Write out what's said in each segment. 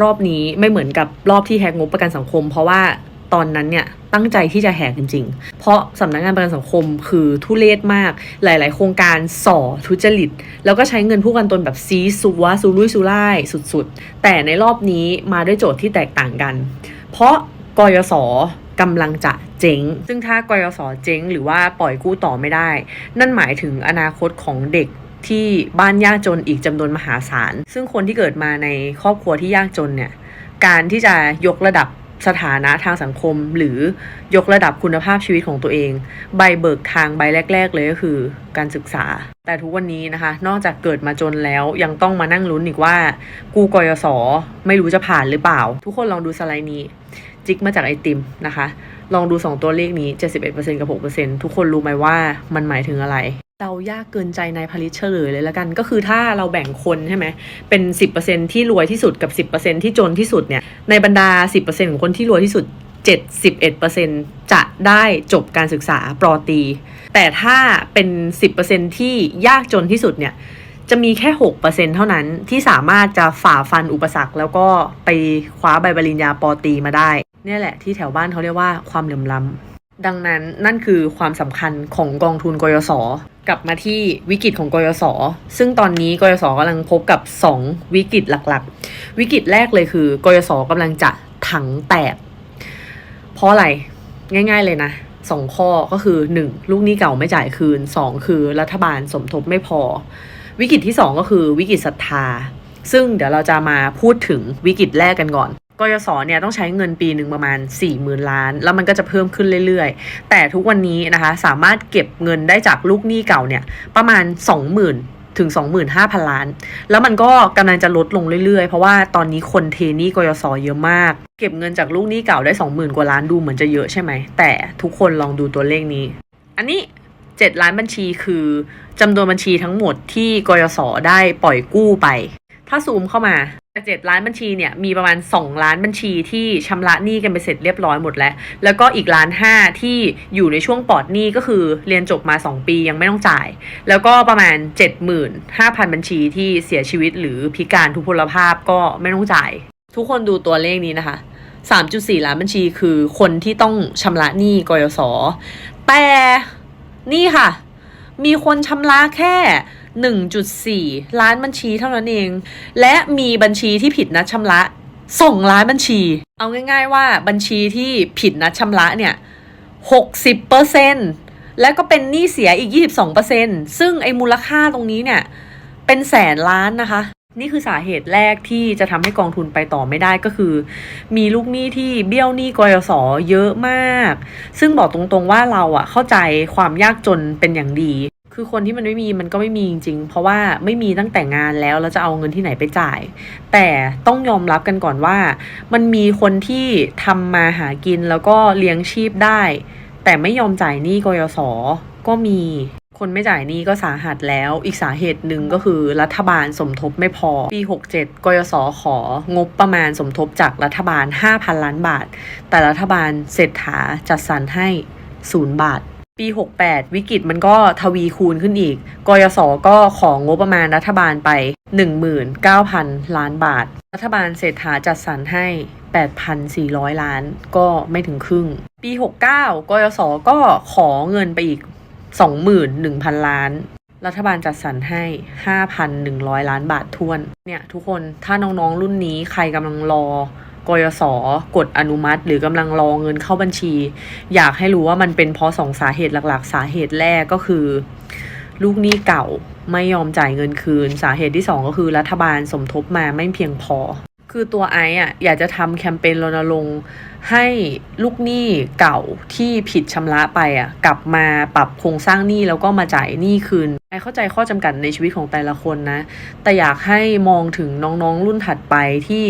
รอบนี้ไม่เหมือนกับรอบที่แหกงบประกันสังคม เพราะว่าตอนนั้นเนี่ยตั้งใจที่จะแหกจริง ๆ เพราะสำนักงานประกันสังคมคือทุเลศมาก หลาย ๆ โครงการส่อทุจริต แล้วก็ใช้เงินผู้กันตนแบบซีซัวซูรุ่ยซูร่ายสุด ๆ แต่ในรอบนี้มาด้วยโจทย์ที่แตกต่างกัน เพราะกยศกำลังจะเจ๊ง ซึ่งถ้ากยศเจ๊ง หรือว่าปล่อยกู้ต่อไม่ได้ นั่นหมายถึงอนาคตของเด็ก ที่บ้านยากจนอีกจำนวนมหาศาล ซึ่งคนที่เกิดมาในครอบครัวที่ยากจนเนี่ย การที่จะยกระดับสถานะทางสังคม หรือยกระดับคุณภาพชีวิตของตัวเอง ใบเบิกทางใบแรก ๆ เลยก็คือการศึกษา แต่ทุกวันนี้นะคะ นอกจากเกิดมาจนแล้วยังต้องมานั่งลุ้นอีกว่า กูกยศไม่รู้จะผ่านหรือเปล่า ทุกคนลองดูสไลด์นี้ จิกมาจากไอติมนะคะ ลองดู 2 ตัวเลขนี้ 71%กับ 6%ทุกคนรู้ไหมว่ามันหมายถึงอะไร เรายากเกินใจในผลิตเฉลยเลยล้วกัน ก็คือถ้าเราแบ่งคนใช่ไหมเป็น 10%ที่รวยที่สุดกับ 10%ที่จนที่สุดเนี่ยในบรรดา 10%ของคนที่รวยที่สุด 71%จะได้จบการศึกษาปรอตี แต่ถ้าเป็น 10%ที่ยากจนที่สุดเนี่ยจะมีแค่ 6%เท่านั้นที่สามารถจะฝ่าฟันอุปสรรค แล้วก็ไปคว้าใบปริญญาปอตีมาได้ เนี่ยแหละที่แถวบ้านเขาเรียกว่าความเหลื่อมล้ำ ดังนั้นนั่นคือความสำคัญของกองทุนกยศกลับมาที่วิกฤตของกยศซึ่งตอนนี้กยศกำลังพบกับ 2 วิกฤตหลักๆ วิกฤตแรกเลยคือกยศกำลังจะถังแตก เพราะอะไรง่าย ๆเลยนะสองข้อก็คือ 1. ลูกหนี้เก่าไม่จ่ายคืน 2. คือรัฐบาลสมทบไม่พอ วิกฤตที่ 2 ก็คือวิกฤตศรัทธา ซึ่งเดี๋ยวเราจะมาพูดถึงวิกฤตแรกกันก่อน กยศเนี่ยต้องใช้เงินปีหนึ่งประมาณ 4 0,000 ล้าน แล้วมันก็จะเพิ่มขึ้นเรื่อยๆ แต่ทุกวันนี้นะคะสามารถเก็บเงินได้จากลูกหนี้เก่าเนี่ยประมาณ 20,000ถึง 25,000 ล้าน แล้วมันก็กำลังจะลดลงเรื่อยๆ เพราะว่าตอนนี้คนเทนี้กยศเยอะมาก เก็บเงินจากลูกหนี้เก่าได้ 20,000 กว่าล้านดูเหมือนจะเยอะใช่ไหม แต่ทุกคนลองดูตัวเลขนี้ อันนี้ 7 ล้านบัญชีคือจำนวนบัญชีทั้งหมดที่กยศได้ปล่อยกู้ไป ถ้าซูมเข้ามาเจาก7ล้านบัญชีเนี่ยมีประมาณ 2 ล้านบัญชีที่ชำระหนี้กันไปเสร็จเรียบร้อยหมดแล้ว แล้วก็อีกล้านห้าที่อยู่ในช่วงปลอดหนี้ก็คือเรียนจบมา 2 ปียังไม่ต้องจ่าย แล้วก็ประมาณ 75,000 บัญชีที่เสียชีวิตหรือพิการทุพพลภาพก็ไม่ต้องจ่าย ทุกคนดูตัวเลขนี้นะคะ 3.4 ล้านบัญชีคือคนที่ต้องชำระหนี้กยศแต่นี่ค่ะ มีคนชำระแค่ 1.4 ล้านบัญชีเท่านั้นเอง และมีบัญชีที่ผิดนัดชำระ 2 ล้านบัญชี เอาง่าย ๆ ว่าบัญชีที่ผิดนัดชำระเนี่ย60%และก็เป็นหนี้เสียอีก 22%ซึ่งไอ้มูลค่าตรงนี้เนี่ยเป็นแสนล้านนะคะ นี่คือสาเหตุแรกที่จะทำให้กองทุนไปต่อไม่ได้ก็คือ มีลูกหนี้ที่เบี้ยวหนี้กยศเยอะมาก ซึ่งบอกตรงๆว่าเราอะเข้าใจความยากจนเป็นอย่างดี คือคนที่มันไม่มีมันก็ไม่มีจริงๆ เพราะว่าไม่มีตั้งแต่งานแล้วแล้วจะเอาเงินที่ไหนไปจ่าย แต่ต้องยอมรับกันก่อนว่า มันมีคนที่ทำมาหากินแล้วก็เลี้ยงชีพได้ แต่ไม่ยอมจ่ายหนี้กยศก็มีคนไม่จ่ายหนี้ก็สาหัสแล้ว อีกสาเหตุหนึ่งก็คือรัฐบาลสมทบไม่พอ ปี 67 กยศของบประมาณสมทบจากรัฐบาล 5,000 ล้านบาท แต่รัฐบาลเศรษฐาจัดสรรให้ 0 บาท ปี 68 วิกฤตมันก็ทวีคูณขึ้นอีก กยศก็ของงบประมาณรัฐบาลไป 19,000 ล้านบาท รัฐบาลเศรษฐาจัดสรรให้ 8,400 ล้านก็ไม่ถึงครึ่ง ปี 69 กยศก็ขอเงินไปอีก 21,000 ล้าน รัฐบาลจัดสรรให้ 5,100 ล้านบาททวน เนี่ยทุกคนถ้าน้องๆรุ่นนี้ใครกำลังรอ กยศกดอนุมัติ หรือกำลังรอเงินเข้าบัญชี อยากให้รู้ว่ามันเป็นเพราะสองสาเหตุหลัก ๆ สาเหตุแรกก็คือ ลูกหนี้เก่าไม่ยอมจ่ายเงินคืน สาเหตุที่สองก็คือรัฐบาลสมทบมาไม่เพียงพอ คือตัวไอ้อะอยากจะทำแคมเปญรณรงค์ให้ลูกหนี้เก่าที่ผิดชำระไปอะกลับมาปรับโครงสร้างหนี้แล้วก็มาจ่ายหนี้คืนไอ้เข้าใจข้อจำกัดในชีวิตของแต่ละคนนะ แต่อยากให้มองถึงน้องๆรุ่นถัดไปที่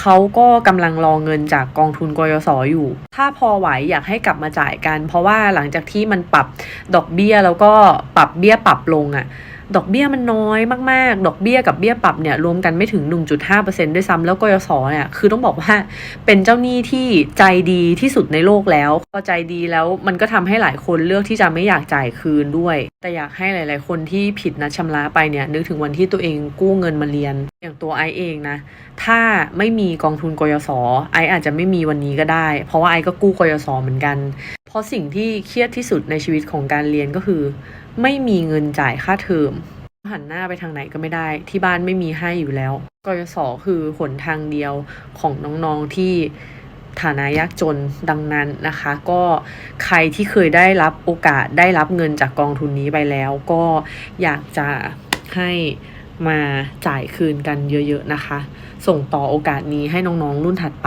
เขาก็กำลังรอเงินจากกองทุนกยศอยู่ ถ้าพอไหวอยากให้กลับมาจ่ายกัน เพราะว่าหลังจากที่มันปรับดอกเบี้ยแล้วก็ปรับเบี้ยปรับลงอะ่ะ ดอกเบี้ยมันน้อยมากๆ ดอกเบี้ยกับเบี้ยปรับเนี่ยรวมกันไม่ถึง 1.5%ด้วยซ้ำแล้วกยศเนี่ยคือต้องบอกว่าเป็นเจ้าหนี้ที่ใจดีที่สุดในโลกแล้วพอใจดีแล้วมันก็ทำให้หลายคนเลือกที่จะไม่อยากจ่ายคืนด้วย แต่อยากให้หลาย ๆ คนที่ผิดนัดชำระไปเนี่ยนึกถึงวันที่ตัวเองกู้เงินมาเรียน อย่างตัวไอเองนะถ้าไม่มีกองทุนกยศไออาจจะไม่มีวันนี้ก็ได้ เพราะว่าไอก็กู้กยศเหมือนกัน เพราะสิ่งที่เครียดที่สุดในชีวิตของการเรียนก็คือ ไม่มีเงินจ่ายค่าเทอมหันหน้าไปทางไหนก็ไม่ได้ ที่บ้านไม่มีให้อยู่แล้วกยศคือหนทางเดียวของน้องๆที่ฐานะยากจนดังนั้นนะคะ ก็ใครที่เคยได้รับโอกาสได้รับเงินจากกองทุนนี้ไปแล้ว ก็อยากจะให้มาจ่ายคืนกันเยอะ ๆนะคะ ส่งต่อโอกาสนี้ให้น้องๆรุ่นถัดไป